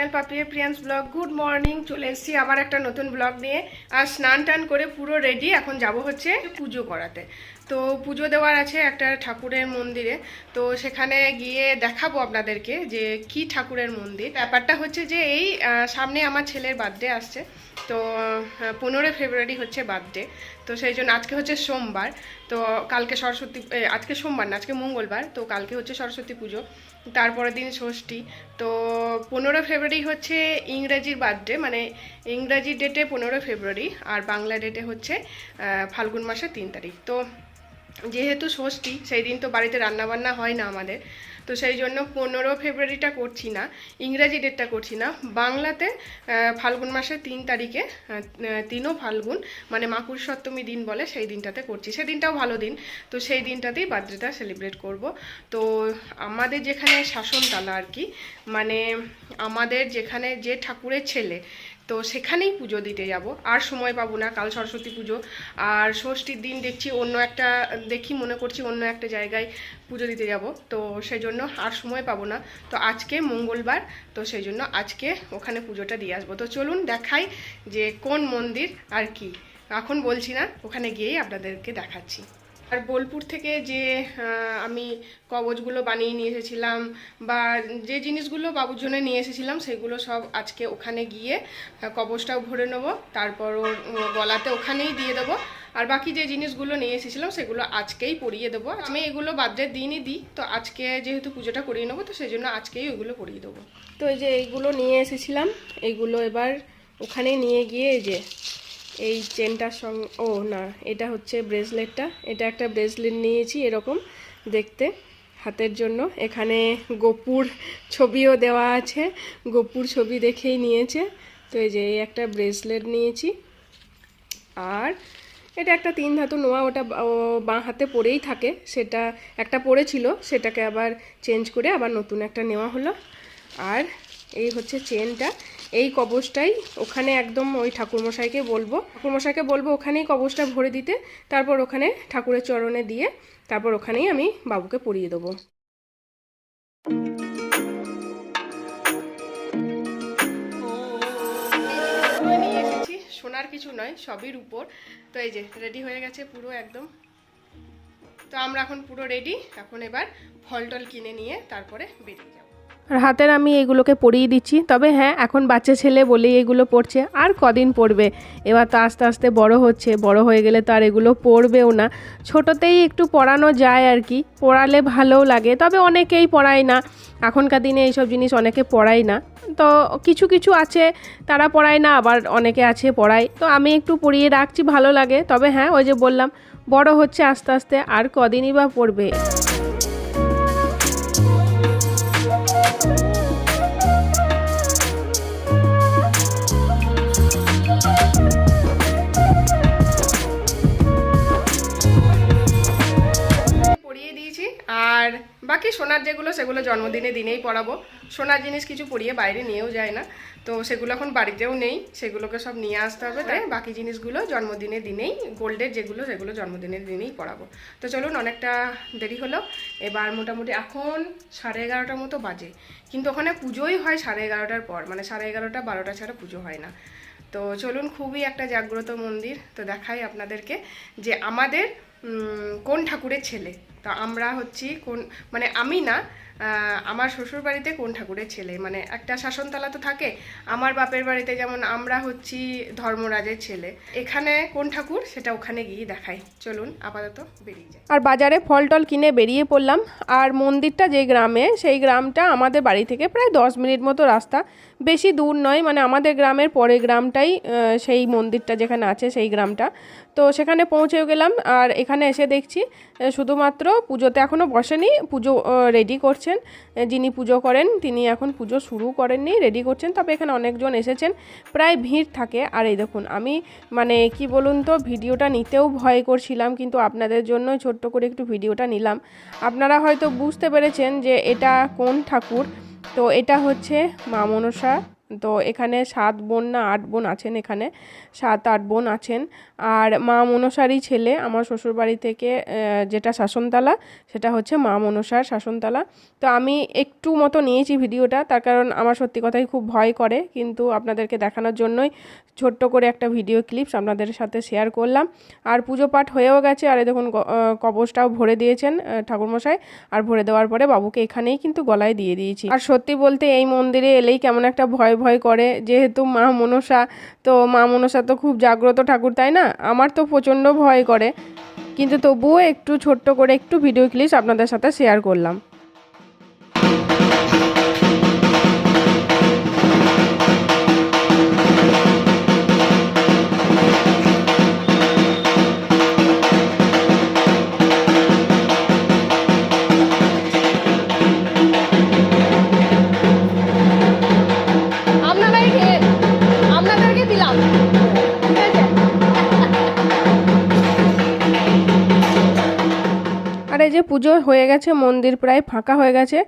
Channel পাপিয়ে প্রিয়ান্স blog. Good morning, চলে এসেছি আবার একটা নতুন ব্লগ নিয়ে। আর স্নান টান করে পুরো রেডি এখন যাব হচ্ছে পুজো করাতে। তো পুজো দেওয়ার আছে একটা ঠাকুরের মন্দিরে। তো সেখানে গিয়ে দেখাবো আপনাদেরকে যে কি ঠাকুরের মন্দির। ব্যাপারটা হচ্ছে যে এই সামনে আমার ছেলের বার্থডে আসছে। তো পনেরোই ফেব্রুয়ারি হচ্ছে বার্থডে তো সেই জন্য আজকে হচ্ছে সোমবার, তো কালকে সরস্বতী আজকে সোমবার না, আজকে মঙ্গলবার, তো কালকে হচ্ছে সরস্বতী পুজো, তারপরের দিন ষষ্ঠী, তো পনেরো ফেব্রুয়ারি হচ্ছে ইংরেজির বার্থডে মানে ইংরাজি ডেটে পনেরো ফেব্রুয়ারি আর বাংলা ডেটে হচ্ছে ফাল্গুন মাসের তিন তারিখ, তো যেহেতু ষষ্ঠী, সেই দিন তো বাড়িতে রান্নাবান্না হয় না আমাদের তো সেই জন্য পনেরো ফেব্রুয়ারিটা করছি না, ইংরাজি ডেটটা করছি না। বাংলাতে ফাল্গুন মাসের তিন তারিখে তিনও ফাল্গুন মানে মাকুর সপ্তমী দিন বলে সেই দিনটাতে করছি। সেই দিনটাও ভালো দিন, তো সেই দিনটাতেই বার্থডেটা সেলিব্রেট করব। তো আমাদের যেখানে শাসনতলা আর কি মানে আমাদের যেখানে যে ঠাকুরের ছেলে তো সেখানেই পুজো দিতে যাব। আর সময় পাবো না, কাল সরস্বতী পুজো। আর ষষ্ঠীর দিন দেখছি অন্য একটা, দেখি মনে করছি অন্য একটা জায়গায় পুজো দিতে যাব। তো সেই জন্য আর সময় পাবো না। তো আজকে মঙ্গলবার, তো সেই জন্য আজকে ওখানে পুজোটা দিয়ে আসব। তো চলুন দেখাই যে কোন মন্দির আর কি। এখন বলছি না, ওখানে গিয়েই আপনাদেরকে দেখাচ্ছি। আর বোলপুর থেকে যে আমি কবচগুলো বানিয়ে নিয়ে এসেছিলাম বা যে জিনিসগুলো বাবুর জন্য নিয়ে এসেছিলাম সেগুলো সব আজকে ওখানে গিয়ে আহ, কবচটাও ভরে নেব তারপর গলাতে ওখানেই দিয়ে দেবো। আর বাকি যে জিনিসগুলো নিয়ে এসেছিলাম সেগুলো আজকেই পরিয়ে দেবো। আমি এগুলো বার্থডের দিনই দিই তো আজকে যেহেতু পুজোটা করিয়ে নেব তো সেই জন্য আজকেই ওইগুলো পরিয়ে দেবো। তো এই যে এইগুলো নিয়ে এসেছিলাম এইগুলো এবার ওখানে নিয়ে গিয়ে যে এই চেনটার সঙ্গে ও, না, এটা হচ্ছে ব্রেসলেটটা এটা একটা ব্রেসলেট নিয়েছি এরকম দেখতে, হাতের জন্য। এখানে গোপুর ছবিও দেওয়া আছে। গোপুর ছবি দেখেই নিয়েছে। তো এই যে, এই একটা ব্রেসলেট নিয়েছি। আর এটা একটা তিন ধাতু নোয়া, ওটা বা- হাতে পরেই থাকে। সেটা একটা পড়েছিল, সেটাকে আবার চেঞ্জ করে আবার নতুন একটা নেওয়া হলো। আর এই হচ্ছে চেনটা। এই কবচটাই ওখানে একদম ওই ঠাকুরমশাইকে বলব। ঠাকুরমশাইকে বলব ওখানেই কবচটা ভরে দিতে, তারপর ওখানে ঠাকুরের চরণে দিয়ে তারপর ওখানেই আমি বাবুকে পরিয়ে দেবো। সোনার কিছু নয়, সবই উপর তো এই যে রেডি হয়ে গেছে পুরো একদম। তো আমরা এখন পুরো রেডি এখন এবার ফল টল কিনে নিয়ে তারপরে বেরিয়ে যাব। আর হাতের আমি এগুলোকে পরিয়ে দিচ্ছি। তবে হ্যাঁ এখন বাচ্চা ছেলে বলেই এগুলো পড়ছে। আর কদিন পড়বে? এবার তো আস্তে আস্তে বড় হচ্ছে। বড় হয়ে গেলে তো আর এগুলো পড়বেও না। ছোটোতেই একটু পড়ানো যায় আর কি। পড়ালে ভালোও লাগে। তবে অনেকেই পড়ায় না। এখনকার দিনে এইসব জিনিস অনেকে পড়ায় না। তো কিছু কিছু আছে, তারা পড়ায় না। আবার অনেকে আছে, পড়ায়। তো আমি একটু পড়িয়ে রাখছি, ভালো লাগে। তবে হ্যাঁ ওই যে বললাম, বড় হচ্ছে আস্তে আস্তে। আর কদিনই বা পড়বে? আর বাকি সোনার যেগুলো, সেগুলো জন্মদিনে দিনেই পরাবো। সোনার জিনিস কিছু পরিয়ে বাইরে নিয়েও যায় না। তো সেগুলো এখন বাড়িতেও নেই, সেগুলোকে সব নিয়ে আসতে হবে। তাই বাকি জিনিসগুলো জন্মদিনের দিনেই, গোল্ডের যেগুলো, সেগুলো জন্মদিনের দিনেই পড়াবো তো চলুন অনেকটা দেরি হলো। এবার মোটামুটি এখন সাড়ে এগারোটার মতো বাজে। কিন্তু ওখানে পুজোই হয় সাড়ে এগারোটার পর মানে সাড়ে এগারোটা, বারোটা ছাড়া পুজো হয় না। তো চলুন খুবই একটা জাগ্রত মন্দির। তো দেখাই আপনাদেরকে যে আমাদের কোন ঠাকুরের ছেলে? তো আমরা হচ্ছি কোন মানে আমি না আহ, আমার শ্বশুর বাড়িতে কোন ঠাকুরের ছেলে। মানে একটা শাসনতলা তো থাকে। আমার বাপের বাড়িতে যেমন আমরা হচ্ছি ধর্মরাজের ছেলে। এখানে কোন ঠাকুর সেটা ওখানে গিয়ে দেখাই। চলুন, আপাতত বেরিয়ে যাই। আর বাজারে ফল টল কিনে বেরিয়ে পড়লাম। আর মন্দিরটা যে গ্রামে, সেই গ্রামটা আমাদের বাড়ি থেকে প্রায় দশ মিনিট মতো রাস্তা। বেশি দূর নয় মানে আমাদের গ্রামের পরে গ্রামটাই সেই মন্দিরটা যেখানে আছে, সেই গ্রামটা। তো সেখানে পৌঁছেও গেলাম। আর এখানে এসে দেখছি শুধুমাত্র পুজোতে এখনও বসেনি। পুজো রেডি করছেন যিনি পুজো করেন, তিনি এখন পুজো শুরু করেননি রেডি করছেন, তবে এখানে অনেকজন এসেছেন, প্রায় ভিড় থাকে। আর এই দেখুন, আমি মানে কি বলুন তো, ভিডিওটা নিতেও ভয় করছিলাম, কিন্তু আপনাদের জন্যই ছোট্ট করে একটু ভিডিওটা নিলাম। আপনারা হয়তো বুঝতে পেরেছেন যে এটা কোন ঠাকুর, তো এটা হচ্ছে মা মনসা। তো এখানে সাত বোন না আট বোন আছেন এখানে, সাত আট বোন আছেন। আর মা মনসারই ছেলে, আমার শ্বশুরবাড়ি থেকে যেটা শাসনতলা, সেটা হচ্ছে মা মনসার শাসনতলা। তো আমি একটু মতো নিয়েছি ভিডিওটা, তার কারণ আমার সত্যি কথাই খুব ভয় করে, কিন্তু আপনাদেরকে দেখানোর জন্যই ছোট্ট করে একটা ভিডিও ক্লিপস আপনাদের সাথে শেয়ার করলাম। আর পুজো পাঠ হয়েও গেছে, আর দেখুন কবচটাও ভরে দিয়েছেন ঠাকুরমশাই। আর ভরে দেওয়ার পরে বাবুকে এখানেই কিন্তু গলায় দিয়ে দিয়েছি। আর সত্যি বলতে এই মন্দিরে এলেই কেমন একটা ভয় ভয় করে। যেহেতু মা মনসা, তো মা মনসা তো খুব জাগ্রত ঠাকুর, তাই না? আমার তো প্রচণ্ড ভয় করে। কিন্তু তবুও একটু ছোট্ট করে একটু ভিডিও ক্লিপস আপনাদের সাথে শেয়ার করলাম। পুজো হয়ে গেছে, মন্দির প্রায় ফাঁকা হয়ে গেছে।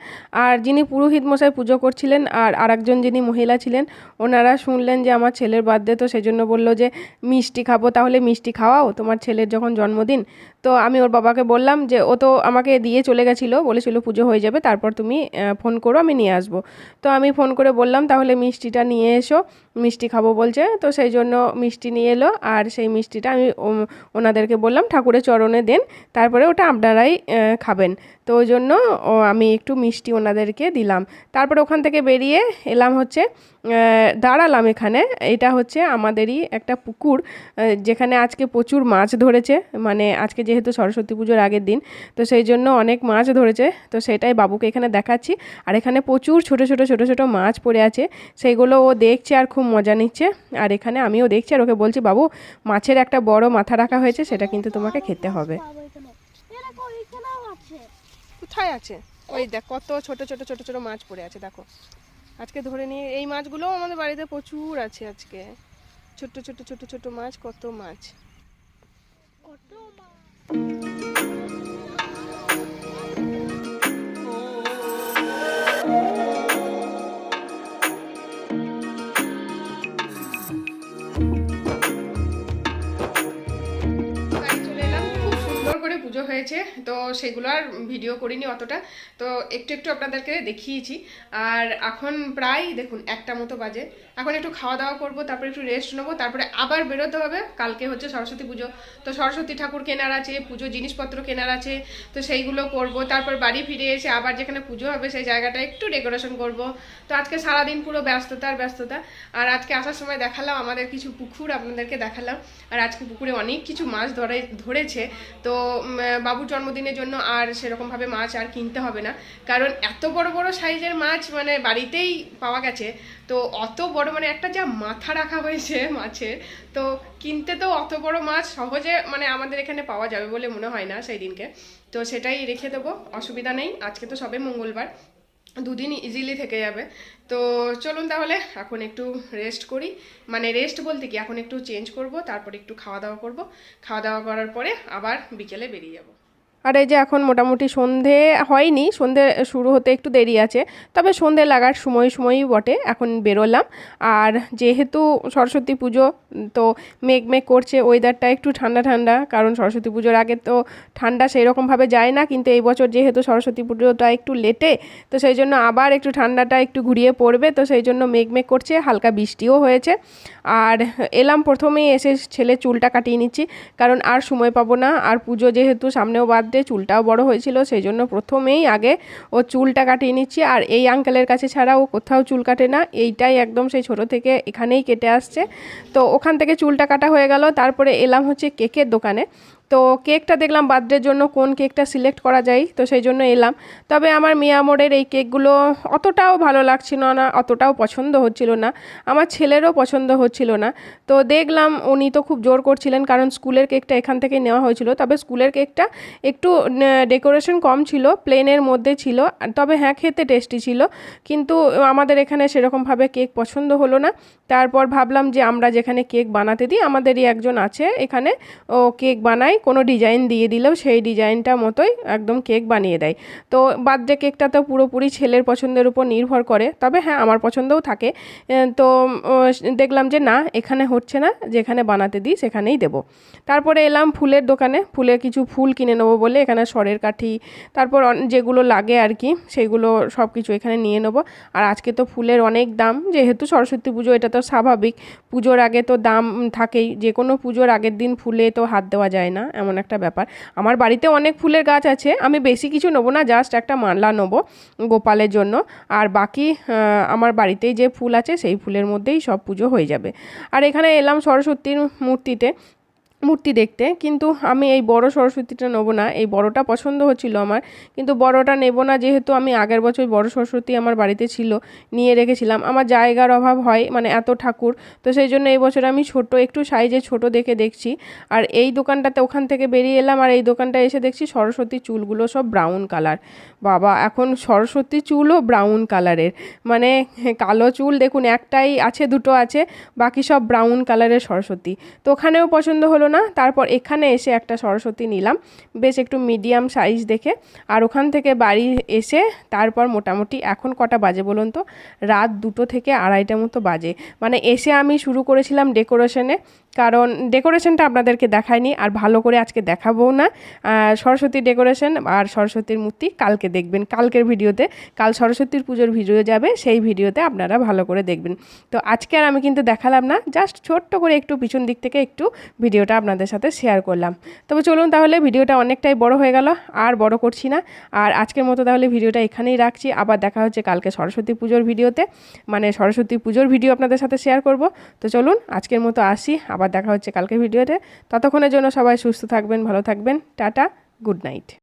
আর যিনি পুরোহিত মশাই পুজো করছিলেন আর আরেকজন যিনি মহিলা ছিলেন, ওনারা শুনলেন যে আমার ছেলের বার্থডে তো সেজন্য বলল যে, মিষ্টি খাব, তাহলে মিষ্টি খাওয়াও। তোমার ছেলের যখন জন্মদিন তো আমি ওর বাবাকে বললাম যে, ও তো আমাকে দিয়ে চলে গেছিল, বলেছিল পুজো হয়ে যাবে, তারপর তুমি ফোন করো, আমি নিয়ে আসব। তো আমি ফোন করে বললাম, তাহলে মিষ্টিটা নিয়ে এসো, মিষ্টি খাব বলছে। তো সেই জন্য মিষ্টি নিয়ে এলো, আর সেই মিষ্টিটা আমি ওনাদেরকে বললাম, ঠাকুরের চরণে দেন, তারপরে ওটা আপনারাই খাবেন। তো ওই জন্য আমি একটু মিষ্টি ওনাদেরকে দিলাম। তারপরে ওখান থেকে বেরিয়ে এলাম হচ্ছে দাঁড়ালাম এখানে। এটা হচ্ছে আমাদেরই একটা পুকুর যেখানে আজকে প্রচুর মাছ ধরেছে। মানে আজকে যেহেতু সরস্বতী পুজোর আগের দিন তো সেই জন্য অনেক মাছ ধরেছে। তো সেটাই বাবুকে এখানে দেখাচ্ছি। আর এখানে প্রচুর ছোট ছোট ছোট ছোট মাছ পড়ে আছে। সেইগুলো ও দেখছে আর খুব মজা নিচ্ছে। আর এখানে আমিও দেখছি আর ওকে বলছি বাবু মাছের একটা বড় মাথা রাখা হয়েছে সেটা কিন্তু তোমাকে খেতে হবে। কোথায় আছে? ওই দেখ কত ছোট ছোট ছোট ছোট মাছ পড়ে আছে দেখো। আজকে ধরে নিয়ে এই মাছগুলোও আমাদের বাড়িতে প্রচুর আছে আজকে। ছোট্ট ছোট্ট ছোট ছোট মাছ, কত মাছ। কত মাছ? সেগুলো আর ভিডিও করিনি অতটা। তো একটু একটু আপনাদেরকে দেখিয়েছি। আর এখন প্রায় দেখুন, একটা মতো বাজে। এখন একটু খাওয়া দাওয়া করব, তারপরে একটু রেস্ট নেব, তারপরে আবার বেরোতে হবে। কালকে হচ্ছে সরস্বতী পুজো। তো সরস্বতী ঠাকুর কেনার আছে, পুজো জিনিসপত্র কেনার আছে, তো সেইগুলো করব। তারপর বাড়ি ফিরে এসে আবার যেখানে পুজো হবে সেই জায়গাটা একটু ডেকোরেশন করব। তো আজকে সারাদিন পুরো ব্যস্ততা আর ব্যস্ততা। আর আজকে আসার সময় দেখালাম আমাদের কিছু পুকুর, আপনাদেরকে দেখালাম। আর আজকে পুকুরে অনেক কিছু মাছ ধরে, ধরেছে। তো বাবুর জন্মদিনের জন্য আর সেরকমভাবে মাছ আর কিনতে হবে না। কারণ এত বড় বড় সাইজের মাছ মানে বাড়িতেই পাওয়া গেছে। তো অত বড় মানে একটা যা মাথা রাখা হয়েছে মাছের তো কিনতে তো অত বড় মাছ সহজে মানে আমাদের এখানে পাওয়া যাবে বলে মনে হয় না সেই দিনকে তো সেটাই রেখে দেবো, অসুবিধা নেই, আজকে তো সবে মঙ্গলবার, দুদিন ইজিলি থেকে যাবে। তো চলুন তাহলে, এখন একটু রেস্ট করি। মানে রেস্ট বলতে কি, এখন একটু চেঞ্জ করব, তারপর একটু খাওয়া দাওয়া করব। খাওয়া দাওয়া করার পরে আবার বিকেলে বেরিয়ে যাব। আর এই যে এখন মোটামুটি সন্ধে হয়নি, সন্ধে শুরু হতে একটু দেরি আছে, তবে সন্ধে লাগার সময় সময়ই বটে, এখন বেরোলাম। আর যেহেতু সরস্বতী পুজো, তো মেঘ মেঘ করছে ওয়েদারটা একটু ঠান্ডা ঠান্ডা, কারণ সরস্বতী পুজোর আগে তো ঠান্ডা সেই রকমভাবে যায় না, কিন্তু এই বছর যেহেতু সরস্বতী পুজোটা একটু লেটে তো সেই জন্য আবার একটু ঠান্ডাটা একটু ঘুরিয়ে পড়বে, তো সেই জন্য মেঘ মেঘ করছে, হালকা বৃষ্টিও হয়েছে। আর এলাম প্রথমেই এসে ছেলে চুলটা কাটিয়ে নিচ্ছি, কারণ আর সময় পাবো না, আর পুজো যেহেতু সামনেও বাদ দিয়ে চুলটাও বড় হয়েছিল সেই জন্য প্রথমেই আগে ও চুলটা কাটিয়ে নিচ্ছি। আর এই আঙ্কেলের কাছে ছাড়া ও কোথাও চুল কাটে না, এইটাই একদম সেই ছোট থেকে এখানেই কেটে আসছে। তো ওখান থেকে চুলটা কাটা হয়ে গেল, তারপরে এলাম হচ্ছে কেকের দোকানে। তো কেকটা দেখলাম বার্থডের জন্য কোন কেকটা সিলেক্ট করা যায়, তো সেই জন্য এলাম। তবে আমার মিয়ামোড়ের এই কেকগুলো অতটাও ভালো লাগছিল না, অতটাও পছন্দ হচ্ছিল না, আমার ছেলেরও পছন্দ হচ্ছিল না। তো দেখলাম উনি তো খুব জোর করছিলেন, কারণ স্কুলের কেকটা এখান থেকে নেওয়া হয়েছিল, তবে স্কুলের কেকটা একটু ডেকোরেশন কম ছিল, প্লেনের মধ্যে ছিল, তবে হ্যাঁ খেতে টেস্টি ছিল, কিন্তু আমাদের এখানে সেরকমভাবে কেক পছন্দ হলো না। তারপর ভাবলাম যে আমরা যেখানে কেক বানাতে দিই, আমাদেরই একজন আছে এখানে, ও কেক বানায় কোনো ডিজাইন দিয়ে দিলেও সেই ডিজাইনটা মতোই একদম কেক বানিয়ে দেয়। তো বার্থডে কেকটা তো পুরোপুরি ছেলের পছন্দের উপর নির্ভর করে। তবে হ্যাঁ আমার পছন্দও থাকে। তো দেখলাম যে না, এখানে হচ্ছে না, যেখানে বানাতে দিই সেখানেই দেবো। তারপরে এলাম ফুলের দোকানে। ফুলে কিছু ফুল কিনে নেব বলে এখানে সরের কাঠি, তারপর যেগুলো লাগে আর কি, সেগুলো সব কিছু এখানে নিয়ে নেব। আর আজকে তো ফুলের অনেক দাম। যেহেতু সরস্বতী পুজো, এটা তো স্বাভাবিক। পুজোর আগে তো দাম থাকেই। যে কোনো পুজোর আগের দিন ফুলে তো হাত দেওয়া যায় না। এমন একটা ব্যাপার। আমার বাড়িতে অনেক ফুলের গাছ আছে, আমি বেশি কিছু নেব না জাস্ট একটা মানলা নেব গোপালের জন্য। আর বাকি আমার বাড়িতেই যে ফুল আছে, সেই ফুলের মধ্যেই সব পুজো হয়ে যাবে। আর এখানে এলাম সরস্বতীর মূর্তিতে। মূর্তি দেখতে, কিন্তু আমি এই বড় সরস্বতীটা নেব না। এই বড়টা পছন্দ হচ্ছিল আমার, কিন্তু বড়টা নেব না যেহেতু আমি আগের বছর বড় সরস্বতী আমার বাড়িতে ছিল, নিয়ে রেখেছিলাম। আমার জায়গার অভাব হয় মানে এত ঠাকুর, তো সেই জন্য এই বছর আমি ছোট, একটু সাইজে ছোট দেখে দেখছি। আর এই দোকানটাতে ওখান থেকে বেরিয়ে এলাম, আর এই দোকানটা এসে দেখছি সরস্বতী চুলগুলো সব ব্রাউন কালার বাবা, এখন সরস্বতী চুলও ব্রাউন কালারের মানে কালো চুল, দেখুন, একটাই আছে, দুটো আছে, বাকি সব ব্রাউন কালারের সরস্বতী। তো ওখানেও পছন্দ হলো না, তারপর এখানে এসে একটা সরস্বতী নিলাম। বেশ একটু মিডিয়াম সাইজ দেখে। আর ওখান থেকে বাড়ি এসে তারপর মোটামুটি এখন কটা বাজে বলুন তো? রাত দুটো থেকে আড়াইটা মতো বাজে। মানে এসে আমি শুরু করেছিলাম ডেকোরেশনে কারণ ডেকোরেশনটা আপনাদেরকে দেখায়নি আর ভালো করে আজকে দেখাবো না। সরস্বতী ডেকোরেশন আর সরস্বতীর মূর্তি কালকে দেখবেন, কালকের ভিডিওতে। কাল সরস্বতীর পুজোর ভিডিও যাবে, সেই ভিডিওতে আপনারা ভালো করে দেখবেন। তো আজকে আর আমি কিন্তু দেখালাম না, জাস্ট ছোট্ট করে একটু পিছন দিক থেকে একটু ভিডিওটা আপনাদের সাথে শেয়ার করলাম। তবে চলুন তাহলে ভিডিওটা অনেকটাই বড় হয়ে গেল, আর বড় করছি না। আর আজকের মতো তাহলে ভিডিওটা এখানেই রাখছি। আবার দেখা হচ্ছে কালকে সরস্বতী পুজোর ভিডিওতে। মানে সরস্বতী পুজোর ভিডিও আপনাদের সাথে শেয়ার করব। তো চলুন আজকের মতো আসি, আবার দেখা হচ্ছে কালকে ভিডিওতে। ততক্ষণের জন্য সবাই সুস্থ থাকবেন ভালো থাকবেন। Tata good night.